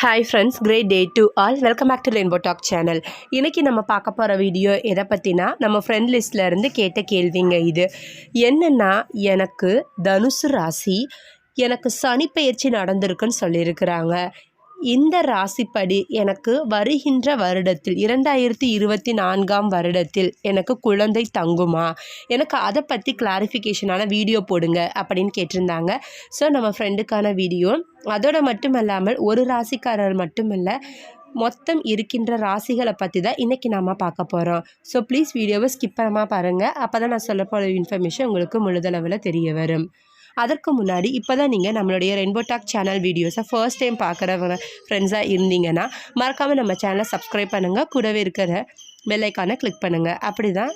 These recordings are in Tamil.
Hi friends great day to all welcome back to rainbow talk channel இன்றைக்கி நம்ம பார்க்க போகிற வீடியோ எதை பற்றினா நம்ம ஃப்ரெண்ட் லிஸ்ட்டில் இருந்து கேட்ட கேள்விங்க இது. என்னென்னா எனக்கு தனுசு ராசி எனக்கு சனி பயிற்சி நடந்திருக்குன்னு சொல்லியிருக்கிறாங்க. இந்த ராசிப்படி எனக்கு வருகின்ற வருடத்தில் இரண்டாயிரத்தி இருபத்தி நான்காம் வருடத்தில் எனக்கு குழந்தை தங்குமா? எனக்கு அதை பற்றி கிளாரிஃபிகேஷனான வீடியோ போடுங்க அப்படின்னு கேட்டிருந்தாங்க. ஸோ நம்ம ஃப்ரெண்டுக்கான வீடியோ அதோட மட்டுமல்லாமல் ஒரு ராசிக்காரர் மட்டுமல்ல மொத்தம் இருக்கின்ற ராசிகளை பற்றி தான் இன்றைக்கி நாம் பார்க்க போகிறோம் ஸோ ப்ளீஸ் வீடியோவை ஸ்கிப் பண்ணாமல் பாருங்கள் அப்போ தான் நான் சொல்ல போகிற இன்ஃபர்மேஷன் உங்களுக்கு முழுதளவில் தெரிய வரும். அதற்கு முன்னாடி இப்போ தான் நீங்கள் நம்மளுடைய ரெயின்போ டாக் சேனல் வீடியோஸை ஃபர்ஸ்ட் டைம் பார்க்குறவங்க ஃப்ரெண்ட்ஸாக இருந்தீங்கன்னா மறக்காமல் நம்ம சேனலை சப்ஸ்கிரைப் பண்ணுங்கள் கூடவே இருக்கிற பெல்லைக்கானை கிளிக் பண்ணுங்கள் அப்படி தான்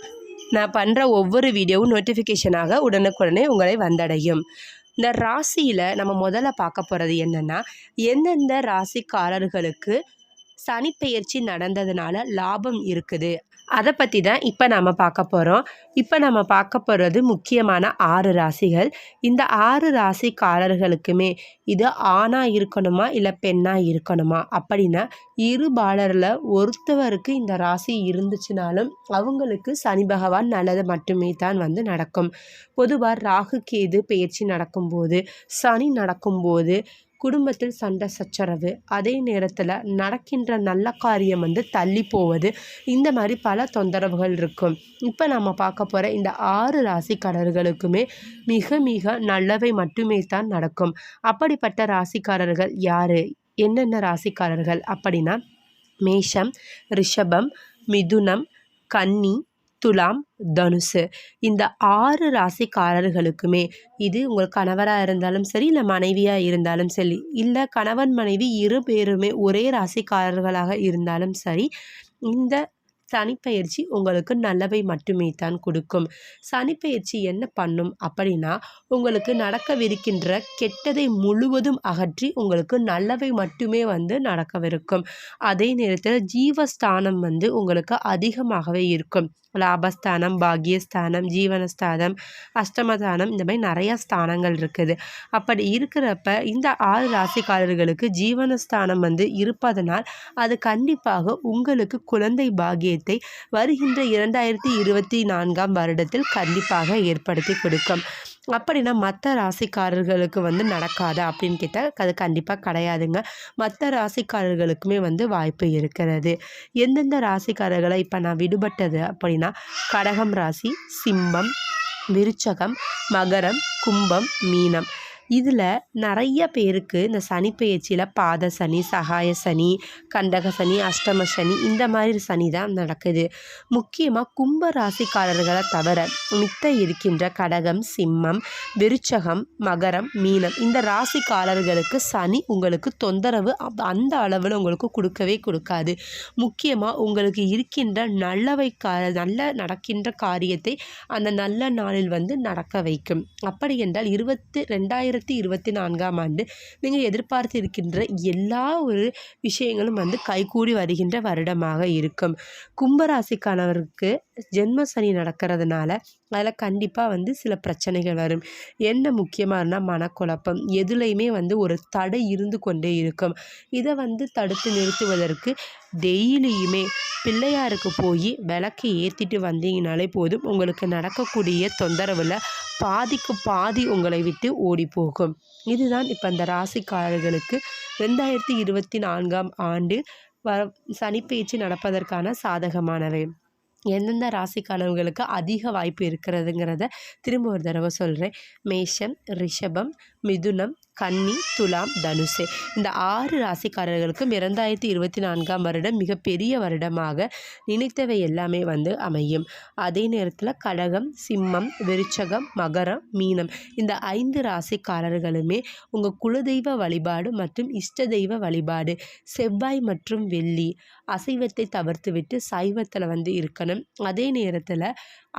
நான் பண்ணுற ஒவ்வொரு வீடியோவும் நோட்டிஃபிகேஷனாக உடனுக்குடனே உங்களை வந்தடையும். இந்த ராசியில் நம்ம முதல்ல பார்க்க போகிறது என்னென்னா எந்தெந்த ராசிக்காரர்களுக்கு சனிப்பெயர்ச்சி நடந்ததுனால லாபம் இருக்குது. அதை பற்றி தான் இப்போ நாம் பார்க்க போகிறோம் இப்போ நம்ம பார்க்க போகிறது முக்கியமான ஆறு ராசிகள். இந்த ஆறு ராசிக்காரர்களுக்குமே இது ஆணாக இருக்கணுமா இல்லை பெண்ணாக இருக்கணுமா? அப்படின்னா இரு பாலரில் ஒருத்தவருக்கு இந்த ராசி இருந்துச்சுனாலும் அவங்களுக்கு சனி பகவான் நல்லது மட்டுமே தான் வந்து நடக்கும். பொதுவாக ராகு கேது பயிற்சி நடக்கும்போது சனி நடக்கும்போது குடும்பத்தில் சண்டை சச்சரவு அதே நேரத்தில் நடக்கின்ற நல்ல காரியம் வந்து தள்ளி போவது. இந்த மாதிரி பல தொந்தரவுகள் இருக்கும். இப்போ நம்ம பார்க்க போகிற இந்த ஆறு ராசிக்காரர்களுக்குமே மிக மிக நல்லவை மட்டுமே தான் நடக்கும். அப்படிப்பட்ட ராசிக்காரர்கள் யார்? என்னென்ன ராசிக்காரர்கள் அப்படின்னா மேஷம் ரிஷபம் மிதுனம் கன்னி துலாம் தனுசு. இந்த ஆறு ராசிக்காரர்களுக்குமே இது உங்கள் கணவராக இருந்தாலும் சரி இல்லை மனைவியாக இருந்தாலும் சரி இல்லை கணவன் மனைவி இரு பேருமே ஒரே ராசிக்காரர்களாக இருந்தாலும் சரி இந்த சனிப்பயிற்சி உங்களுக்கு நல்லவை மட்டுமே தான் கொடுக்கும். சனிப்பயிற்சி என்ன பண்ணும் அப்படின்னா உங்களுக்கு நடக்கவிருக்கின்ற கெட்டதை முழுவதும் அகற்றி உங்களுக்கு நல்லவை மட்டுமே வந்து நடக்கவிருக்கும். அதே நேரத்தில் ஜீவஸ்தானம் வந்து உங்களுக்கு அதிகமாகவே இருக்கும். லாபஸ்தானம் பாக்யஸ்தானம் ஜீவனஸ்தானம் அஷ்டமஸ்தானம் இந்த மாதிரி நிறையா ஸ்தானங்கள் இருக்குது. அப்படி இருக்கிறப்ப இந்த ஆறு ராசிக்காரர்களுக்கு ஜீவனஸ்தானம் வந்து இருப்பதனால் அது கண்டிப்பாக உங்களுக்கு குழந்தை பாக்கியத்தை வருகின்ற இரண்டாயிரத்தி இருபத்தி நான்காம் வருடத்தில் கண்டிப்பாக ஏற்படுத்தி கொடுக்கும். அப்படின்னா மற்ற ராசிக்காரர்களுக்கு வந்து நடக்காதா அப்படின்னு கேட்டால் அது கண்டிப்பாக கிடையாதுங்க. மற்ற ராசிக்காரர்களுக்குமே வந்து வாய்ப்பு இருக்கிறது. எந்தெந்த ராசிக்காரர்களை இப்போ நான் விடுபட்டது அப்படின்னா கடகம் ராசி சிம்மம் விருச்சகம் மகரம் கும்பம் மீனம். இதில் நிறைய பேருக்கு இந்த சனி பயிற்சியில் பாத சனி சகாய சனி கண்டக சனி அஷ்டம சனி இந்த மாதிரி சனி தான் நடக்குது. முக்கியமாக கும்ப ராசிக்காரர்களை தவிர மித்த இருக்கின்ற கடகம் சிம்மம் விருச்சகம் மகரம் மீனம் இந்த ராசிக்காரர்களுக்கு சனி உங்களுக்கு தொந்தரவு அந்த அளவில் உங்களுக்கு கொடுக்கவே கொடுக்காது. முக்கியமாக உங்களுக்கு இருக்கின்ற நல்லவை நல்ல நடக்கின்ற காரியத்தை அந்த நல்ல நாளில் வந்து நடக்க வைக்கும். அப்படி என்றால் இருபத்தி ரெண்டாயிரத்தி ரெண்டாயிரத்தி இருபத்தி நான்காம் ஆண்டு நீங்கள் எதிர்பார்த்து இருக்கின்ற எல்லா ஒரு விஷயங்களும் வந்து கைகூடி வருகின்ற வருடமாக இருக்கும். கும்பராசிக்கானவருக்கு ஜென்ம சனி நடக்கிறதுனால அதில் கண்டிப்பாக வந்து சில பிரச்சனைகள் வரும். என்ன முக்கியமாக மனக்குழப்பம். எதுலேயுமே வந்து ஒரு தடை இருந்து கொண்டே இருக்கும். இதை வந்து தடுத்து நிறுத்துவதற்கு டெய்லியுமே பிள்ளையாருக்கு போய் விளக்கு ஏற்றிட்டு வந்தீங்கனாலே போதும். உங்களுக்கு நடக்கக்கூடிய தொந்தரவில் பாதிக்கு பாதி உங்களை விட்டு ஓடி போகும் இதுதான் இப்போ இந்த ராசிக்காரர்களுக்கு ரெண்டாயிரத்தி இருபத்தி நான்காம் ஆண்டு வ சனிப்பெயர்ச்சி நடப்பதற்கான சாதகமானவை. எந்தெந்த ராசிக்காரர்களுக்கு அதிக வாய்ப்பு இருக்கிறதுங்கிறத திரும்ப ஒரு தடவை சொல்கிறேன் மேஷம் ரிஷபம் மிதுனம் கன்னி துலாம் தனுசு. இந்த ஆறு ராசிக்காரர்களுக்கும் இரண்டாயிரத்தி இருபத்தி நான்காம் வருடம் மிகப்பெரிய வருடமாக நினைத்தவை எல்லாமே வந்து அமையும். அதே நேரத்தில் கடகம் சிம்மம் விருச்சகம் மகரம் மீனம் இந்த ஐந்து ராசிக்காரர்களுமே உங்கள் குலதெய்வ வழிபாடு மற்றும் இஷ்ட தெய்வ வழிபாடு செவ்வாய் மற்றும் வெள்ளி அசைவத்தை தவிர்த்துவிட்டு சைவத்தில் வந்து இருக்கணும். அதே நேரத்தில்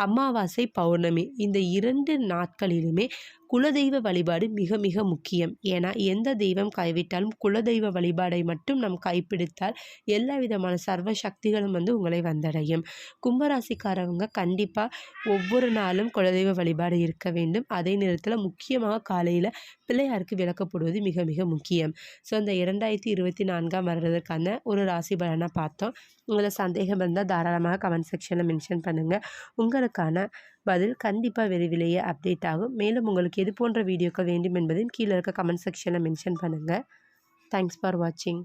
அமாவாசை பௌர்ணமி இந்த இரண்டு நாட்களிலுமே குலதெய்வ வழிபாடு மிக மிக முக்கியம். ஏன்னா எந்த தெய்வம் கைவிட்டாலும் குலதெய்வ வழிபாடை மட்டும் நம் கைப்பிடித்தால் எல்லா விதமான சர்வ சக்திகளும் வந்து உங்களை வந்தடையும். கும்பராசிக்காரவங்க கண்டிப்பாக ஒவ்வொரு நாளும் குலதெய்வ வழிபாடு இருக்க வேண்டும். அதே நேரத்தில் முக்கியமாக காலையில் பிள்ளையாருக்கு விளக்கப்படுவது மிக மிக முக்கியம். ஸோ அந்த இரண்டாயிரத்தி இருபத்தி நான்காம் வருடத்திற்கான ஒரு ராசி பலனாக பார்த்தோம். உங்களை சந்தேகம் இருந்தால் தாராளமாக கமெண்ட் செக்ஷனில் மென்ஷன் பண்ணுங்கள் உங்களுக்கான பதில் கண்டிப்பாக விரைவிலேயே அப்டேட் ஆகும். மேலும் உங்களுக்கு எது போன்ற வீடியோக்கள் வேண்டும் என்பதையும் கீழே இருக்க கமெண்ட் செக்ஷனில் மென்ஷன் பண்ணுங்கள் தேங்க்ஸ் ஃபார் வாட்சிங்